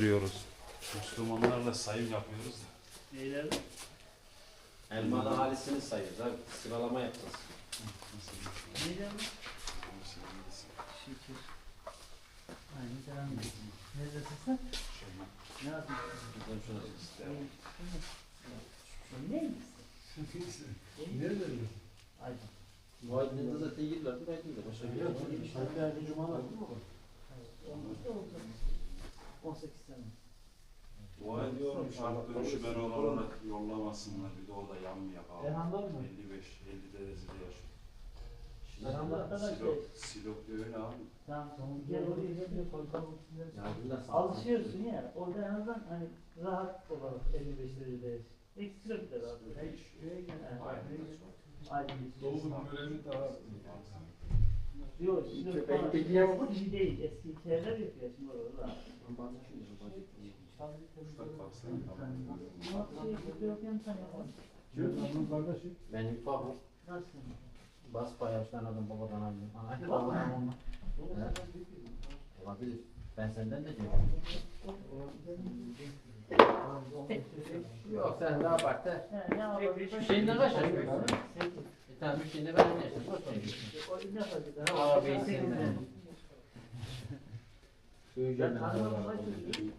Görüyoruz. Müslümanlarla sayım yapıyoruz da. Neyler? Elmalı halisini sayıyoruz abi. Sıralama yapacağız. Neyler? Şükür. Aynı devam ediyorsun. Neredesin sen? Ne yapıyorsun? Ne misin? Nerede? Ay. Bu aydınlığı zaten yıllardır aydınlığı. Başka bir şey yok. Hatta cumalar değil mi o? Olmuş da oldu. 18 sene. Dua ediyorum şarkı dönüşü ben olarak yollamasınlar. Bir de orada yanmıyor abi. Erhan'dan mı? 55, 50 derecede yaşıyor. Erhan'da da şey. Silop, da öyle abi. Tamam tamam. Gel oraya gel. bunlar sağ Alışıyorsun ya. Orada en azından hani rahat olarak 55 derecede Ekstra bir de rahat. Aynı. Doğu görevi daha Yok, şimdi Köpek falan ama eski değil. Eski yapıyor şimdi orada. şey, tanıyor. Ufakım. Nasıl? Bas yaştan adam babadan aldım. Ana Vallahi. babadan olma. Olabilir. Ben senden de diyorum. Yok sen ne yapar da? He, ne yapalım? Hüseyin'den kaç yaş büyüksün? Sekiz. E tamam Hüseyin'de ben ne ver. O ne kadar? Abi, Sekiz sen de. sene. Söyleyeceğim Ben tanımam kaç çocuğu?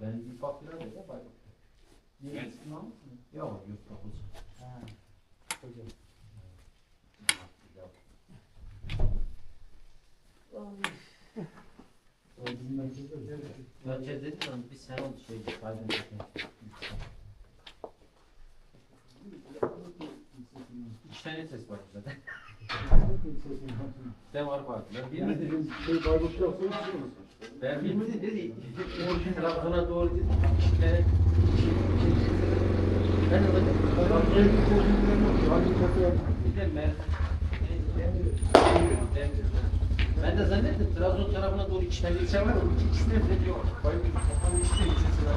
Ben bir ufak biraz da bak. Yok yok dokuz. Ha. Hocam. Ya şey dedim lan bir sene oldu şey kaydın İki tane ses var zaten. Sen var farklı. Bilmedi. Şey Bayburt yapsın Ben bilmedi dedi. Trabzon'a doğru dedi. İşte ben de bir de mer. Ben de zannettim Trabzon tarafına doğru iki tane ilçe var. O iki ikisine de diyor. Bayburt kapalı işte ilçesi var.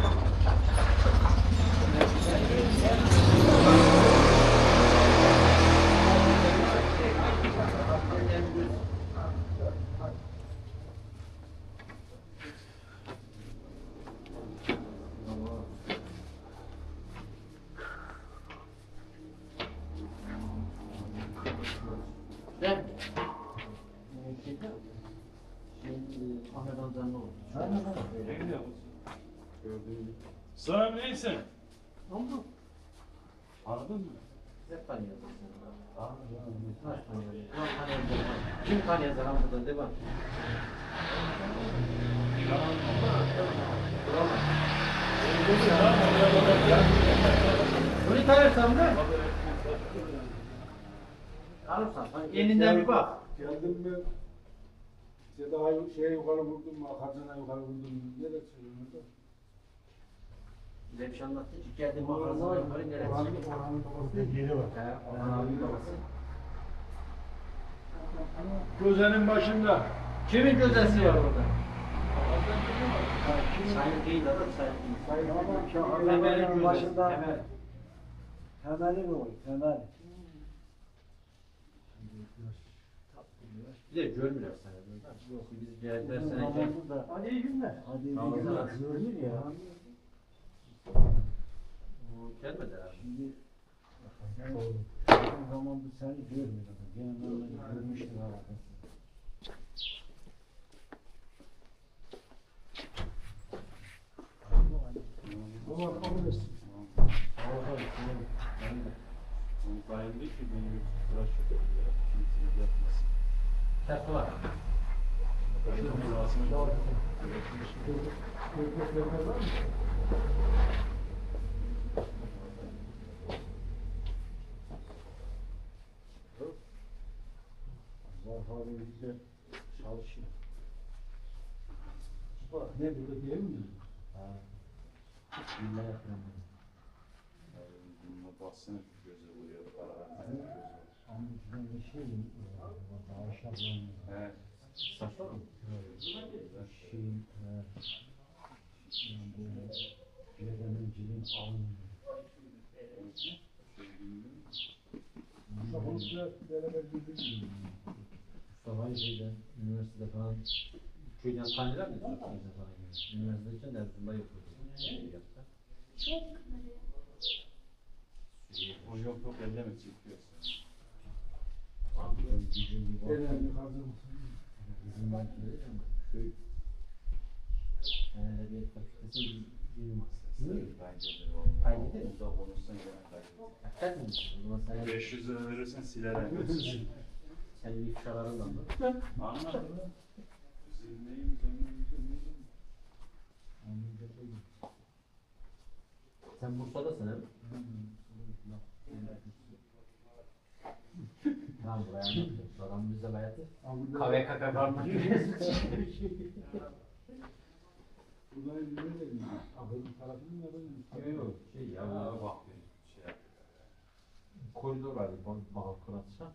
Gel. Ahmet amcanın oğlu. Sana neyse. Ne oldu? Anladın mı? Hep tanıyoruz. Kaç tanıyoruz? Ulan tanıyoruz. Kim tanıyor zaman burada de bak. Bunu tanırsam da elinden bir bak. Geldim ben. İşte daha şeye yukarı vurdum, makarnana yukarı vurdum. Nereye söylüyorsun? Bize bir şey anlattı. Geldi mağazına yukarı neresi? Orhan'ın Orhan'ın babası yeri var. He, Orhan abinin babası. Gözenin başında. Kimin gözesi var orada? Sayın değil adam sayın değil. Sayın ama gözesi. başında. Temel. Temeli o? Temel. Bir de görmüyorlar seni. Yok biz geldiler. Zamanında. Hadi iyi günler. Hadi iyi günler. tamam. Görünür ya. Gelmediler abi. Şimdi o zaman bu seni görmüyor. Gene ben görmüştüm abi. Allah kabul etsin. Onun dayım değil ki beni bir tıraş yapıyor ya. Kimseye yapmasın. Ters kulak. Şunun burasını Köpeklerine var mı? Zarf abi güzel çalışıyor. Ne burada değil mi? Bilmem yapıyorum. Bununla baksana bir göze vuruyor. Ama ben şey, daha. He. Saçma mı? Şey, e, yani böyle Yedemenciliğin alın. Mustafa Bey'den Mustafa'yı şeyden, üniversitede falan Köyden taneler mi? Taneler falan gibi. Üniversite için de Erzurum'da yapıyordu. Şey yaptı. O yok yok elleme çekiyor. Abi ben gücüm bir var. Ellerini kaldırmışsın. Bizim var ki öyle ama köy. Yani bir fakültesi bir bilim hastası. Bence de o. Kaydeder mi? Burada konuşsan gene kaydeder. Hakikaten mi? O zaman sen, 500 lira verirsen senin? Anladın mı? Sen Bursa'dasın değil mi? Tamam buraya anlatıyorum. Adam güzel hayatı. KVKK karnına Buradan ne dedim? Ahmet'in tarafını mı yapayım? Yok şey ya Ya bu bak bir şey yap. koridor vardı bağ kıratsa.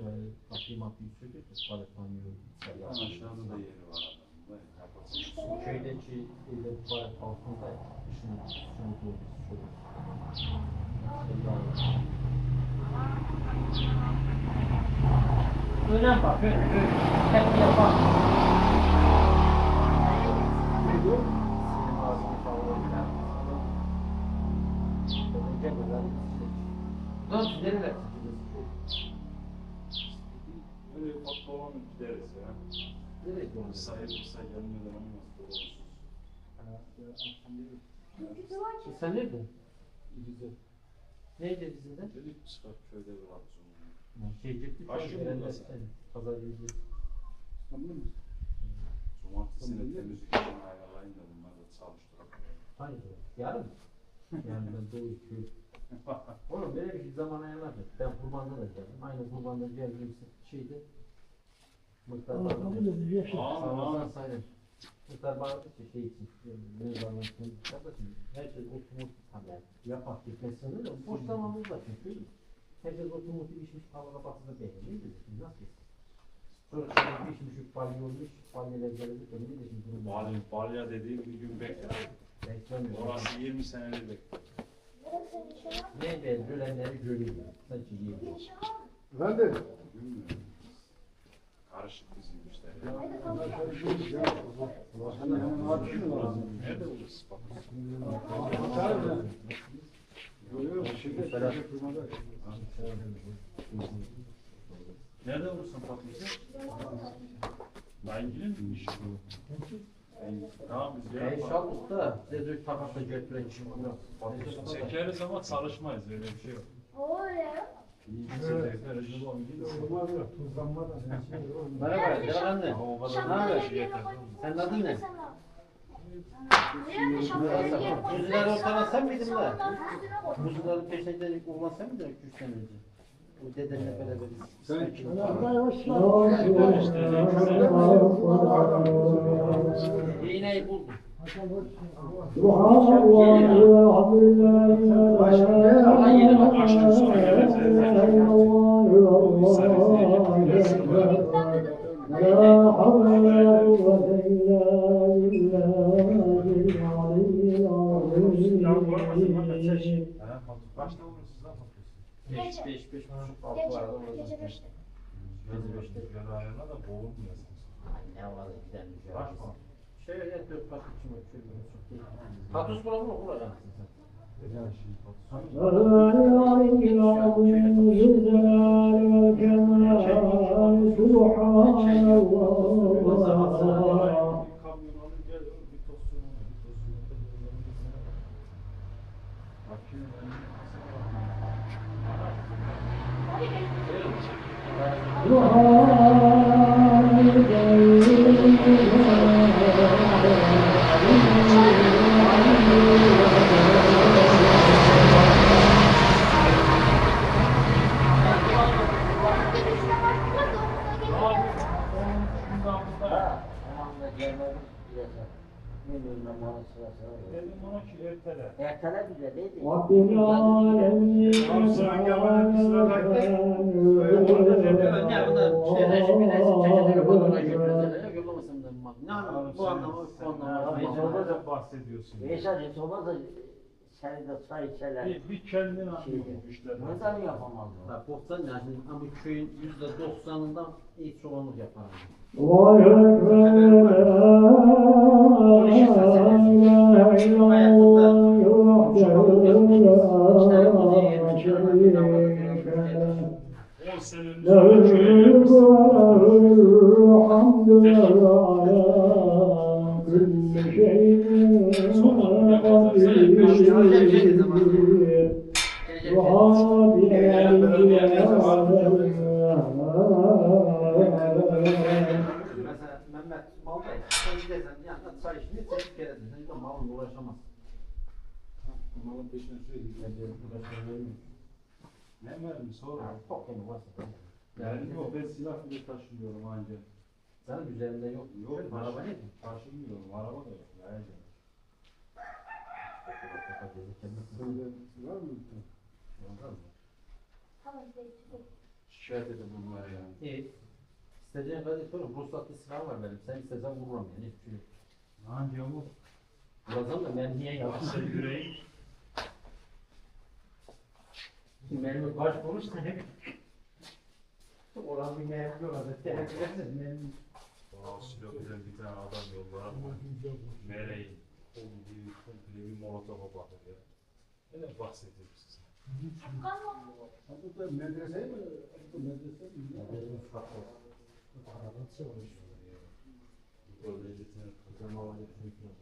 Orayı kapıyı mapıyı söküyor. Tuvalet banyo içeri Ama yapıyor. aşağıda da yeri var adamın. da. Köydeki evde tuvalet altında dışını dışını doğru şöyle. Öyle bak, öyle, öyle. Hep yapar. Nereye gidiyorsun? Sahip olsa gelmeden olmaz. Doğrusu. Ha, ya, akşam gelir. E Sen nerede? Rize. Neydi dizide? Dedik çıkar köyde bir. Şey mı? Pazar günü. Mu? Cumartesini temizlik için ayarlayın da bunlar da çalıştıralım. Hayır. Yarın. Yani ben doğru köy. Oğlum böyle bir şey zaman ayarladık. Ben kurbanda da geldim. Aynı kurbanda geldiğim şeyde. Mıhtar Allah kabul edin. Yaşa. Sağlarsan sayılır. Mıhtar bağladı ki şey için. Mezarlıkın kardeşim. Herkes otomotiv tabii. Yapak gitmesini de boş zamanımız var çünkü. Herkes otomotiv işmiş tavana. Ne diyorsun? Nasıl? Sonra pişmiş bir balya olmuş. Balyeler. Ne. Balya, balya dediğim bir gün bekler. Beklemiyorum. Orası 20 senedir bekler. Ne belli ölenleri görüyor. Sadece yiyor. Ben de. Bilmiyorum. Karışık bizim işler. Ya, ya. ya. Nerede ya. Yok yok, kurmada. Nerede vurursun patlıysa? Dayıngilin mi iş bu? Ben- Tamam biz Ben yapalım. inşallah da size takasla götüren çıkmıyor. Çekeriz ama çalışmayız öyle bir şey yok. İyi şey o kadar Ne haber? şey. Senin adın ne? Kuzuları ortadan sen miydin lan? Kuzuların peşinde oğlan sen miydin 2-3 sene önce? Dedenle beraberiz. Sen kim? İğneyi buldum. Allah yeni bak, açtım sonra. La havle ve la kuvvete illa billahil aliyyil azim. Kaçta vurursunuz lan patlıyorsun? 5 5 5 buçuk altı var arada orada. Gece beşte. Rüzgar ayarına da boğulmayasın. Ay ne var giden güzel. Kaç mı? Şöyle dört kat içim yok. Şöyle bir çok değil. Katus bulamı mı? Ulan anasını satayım. Ya şimdi patlıyorsun. La aliyyil azim zul celali vel kemali subhanallah. Kamyon alır gel bir tosun bir tosun. Bakıyorum. Dedim ona ki ertele. Ertele bize neydi? Rabbil alemin. Ne bunlar? İşte resim bir resim çekecek fotoğrafına götürürler. Yollamasın da bak. Ne anlamı? Bu anlamı, bu anlamı. Mecbur da bahsediyorsun. Veysel hiç olmazsa seni de çay içerler. Bir, bir kendin. Bunu da mı yapamazlar? Bak boktan yani ama bu köyün yüzde doksanından iyi çobanlık yapar. Allahu Ekber. Çocuğum hayatında çocuğum yapmış. İşte Hadi namazını Mesela Mehmet Malbay, sen gidersen yanına çay içmeye sen kere sen de malın ulaşamaz. Malın peşine sürekli ulaşamıyor. Ne verdim sonra? Çok yeni varsa. Yani yok ben silah bile taşımıyorum anca. Senin üzerinde yok. Yok, Şöyle araba ne? Taşımıyorum. Araba da yok. Ayrıca. var mı? Şikayet edin bunlar yani. İyi. İstediğin kadar sorun. Ruhsatlı silah var benim. Sen istesen vururum yani. Hiçbir şey yok. Anca bu. Vursam da ben niye yapsın? Sen yüreği. Mermi kaç vurursa hep. Oran bir mermi yok. Hadi tehlikeli mermi. Aa, Silivri'den bir tane adam yollar ama Meleğin kolu gibi komple bir molotofa bakıyor ya. Ne bahsediyorum size? Ha burada medrese mi? Bu medrese mi? Böyle bir geçiyor.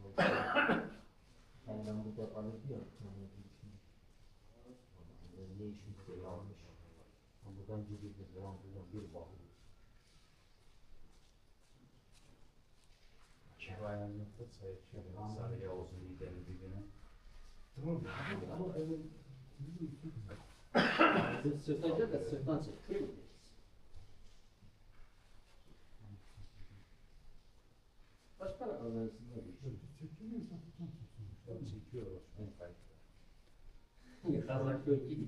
Ben burada kalıp diyor. Ne işin şey almış. Buradan gidiyor. Buradan bir bakıyor. Kirayen yoksa çay içiyorum. Sarı Yavuz'un liderin dibine. Sırt sırttan gel de sırttan çek. Şöyle gideriz. Kaç para alırsın? Çekiyor. Kazak yok ki.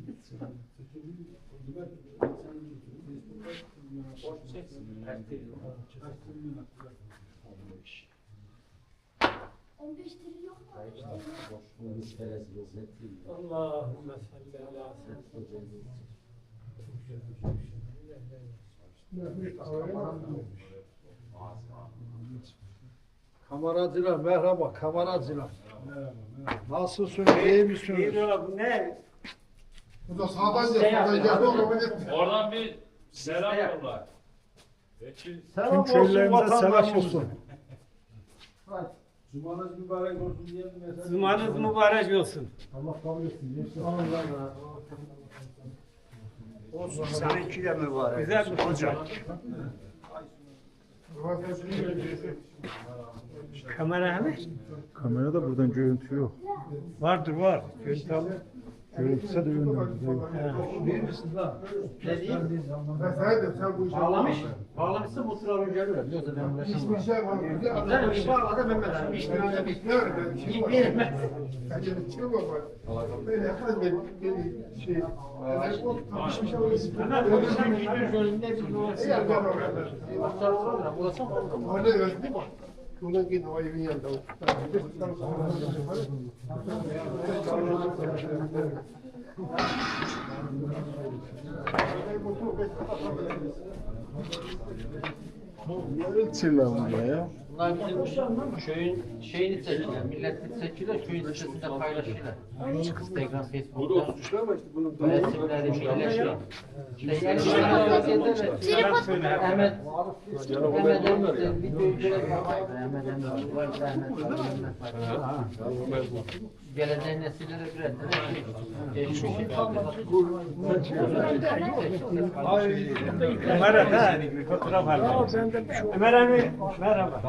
Boş çeksin. Kaç TL? 15 trilyon mu? Biz ferez yok. Ne değil. Allahümme salli ala Kameracılar merhaba kameracılar. Merhaba, merhaba. Nasılsın iyi misiniz? Bu da sağdan gel? Oradan bir selam yolla. Selam olsun vatandaşımıza. Cumanız mübarek olsun diye mesaj? Cumanız mübarek olsun. Allah kabul etsin. Geçti. Olsun seninki de mübarek. Güzel bir hoca. Kamera hani? Kamerada buradan görüntü yok. Vardır var. Görüntü al. Görüntüse de yönlendirdi yok. Ne diyeyim? Ben sana dedim, sen bu işe Bağlamış. Bağlamışsa bu sıra önce ölür. Yoksa ben uğraşamam. Hiçbir şey var. Bir adam bir bağla da Mehmet abi. İşte öyle bir. Ne öyle ben şey var. Ben de şey var. Böyle yapmaz ben beni şey. Hiçbir şey olmaz. Abi sen gidiyorsun önünde bir numarası. Eğer ben orada. Muhtar olur mu? Burası mı olur mu? Orada öyle değil Bunun gibi o evin yanında. Çilla bunlar ya. Bunlar bizim köyün şeyini seçiyorlar. Milletini seçiyorlar. Köyün sitesinde paylaşıyorlar. Instagram, Facebook'ta. İşte Resimleri birleşiyor. İşte elimizden Ahmet, Ahmet Ahmet'in videoyu görelim. Ahmet Ahmet var, Ahmet var. Geleceğin nesillere ürettiler. Ömer abi merhaba.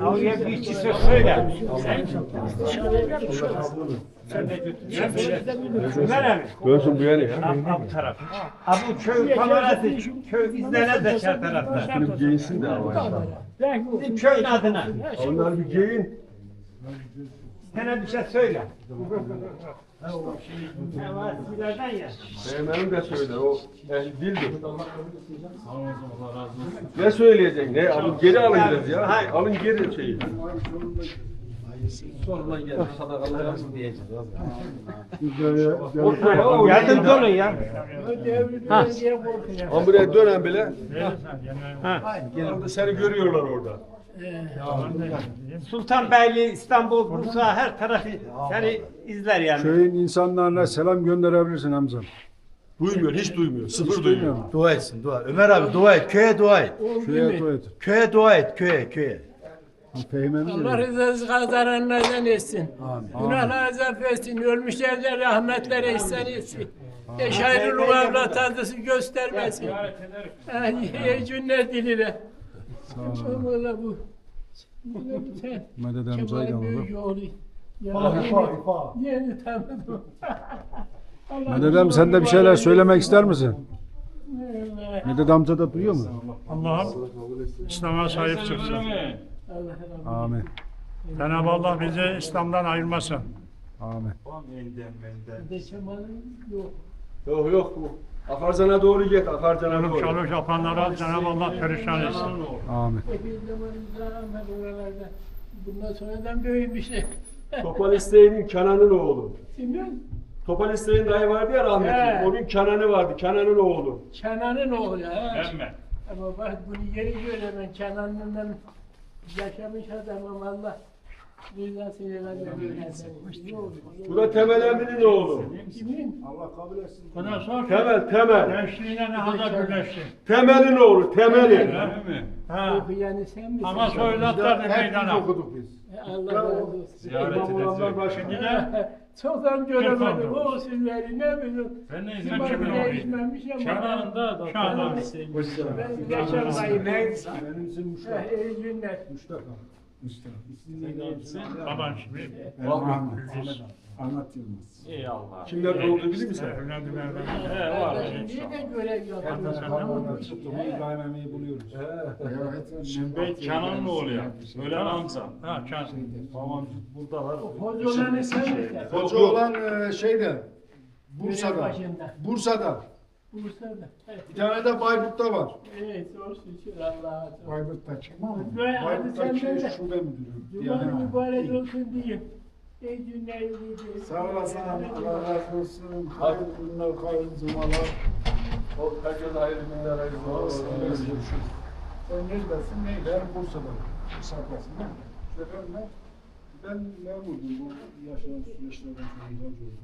Avuya bir iki söz söyle. Görsün bu yani. Ab, ab taraf. Ha bu köy kamerası, köy izlene de çar tarafta. Şunu giyinsin de ama. Bizim köyün adına. Onlar bir giyin. Sana bir şey söyle. Ya. Benim de söyle o el dildir. Sağ olun Allah razı olsun. Ne söyleyeceksin? Ne? Alın geri alın biraz ya. Alın geri şeyi. Sonradan geldi. Sadakalar yapsın diyeceğiz. Yardımcı olun ya. Ama buraya dönen bile. Ha. Orada seni görüyorlar orada. Sultanbeyli, İstanbul, Bursa her tarafı seni izler yani. Köyün insanlarına selam gönderebilirsin Hamza. Duymuyor, hiç duymuyor. Sıfır duymuyor. duymuyor mu? Dua etsin dua. Ömer abi dua et. Köye dua et. Köye dua et. Köye dua et. Köye köye. Mi Allah rızası kazananlardan etsin. Günahlarınızı affetsin. Ölmüşlerden rahmetlere ihsan etsin. Eşayrı evlat tadısı göstermesin. Ey cünnet diline. Ol. Valla bu. Valla bu sen. Medet da Kemal'in alalım. büyük oğlu. Ya, İfa, ifa. Yeni tanıdım. Allah Medet sen de bir şeyler söylemek ister misin? Allah Medet Hamza da duyuyor mu? Allah'ım İslam'a sahip çıksın. Allah. Amin. Cenab-ı Allah bizi İslam'dan ayırmasın. Amin. De Kemal'in yok. Yok yok bu. Akarcan'a doğru git, Akarcan'a Çalıp doğru. çalıp yapanlara Cenab-ı Allah perişan etsin. Amin. Oralarda. Bundan sonradan böyle bir şey. Topal İsteğin'in Kenan'ın oğlu. Kimin? Topal İsteğin dayı vardı ya rahmetli. He. Onun Kenan'ı vardı, Kenan'ın oğlu. Kenan'ın oğlu ha. Emme. Ama bak bunu yeni göremem. Kenan'ından yaşamış adamım Allah. Oldu? Bu da Temel Emmi'nin oğlu. Kimin? Allah kabul etsin. Buna sor. Temel, Temel. Gençliğine ne kadar birleşti. Temel'in oğlu, Temel'in. Ha. Okuyanı sen misin? Ama soylatlar da meydana. okuduk biz. Allah razı olsun. Ziyaret de Çoktan göremedim. O usulleri ne bileyim. Ben ne Sen kimin oğluydun? değişmemiş ama. Kenarında da Şahan. Ben geçen ayı ben. Benim için Muştak. Eh, İyi günler. Muştak. baban şimdi. Anlat Yılmaz. İyi Allah. Kimler oldu bilir misin? Evlendilerden. He var. Şimdi de görev yapıyorum. İbrahim Emeği buluyoruz. Şimdi Kenan'ın oğlu ya. Öyle Hamza. Ha çan. Tamam buradalar. Hoca olan e, şeyde, Bursa'da. Bursa'da. Bursa'da. Evet. Bir tane de Bayburt'ta var. Evet, doğru söylüyorsun Allah'a. Bayburt'ta? Böyle hadi Bayburt'ta sen şey, şube müdürü. Yani. mübarek olsun diyeyim. İyi günler, iyi günler. Sağ olasın. Allah razı olsun. Hayırlı günler, hayırlı cumalar. O herkese hayırlı günler, hayırlı günler. Görüşürüz. Sen neredesin? Neydi? Ben Bursa'da. Bursa'dasın değil mi? Ben, ben, ben memurdum bu yaşanan süreçlerden sonra.